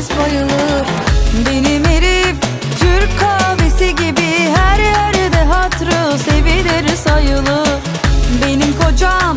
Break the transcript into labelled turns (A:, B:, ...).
A: herkes bayılır. Benim herif Türk kahvesi gibi Her yerde hatrı sevilir sayılır. Benim kocam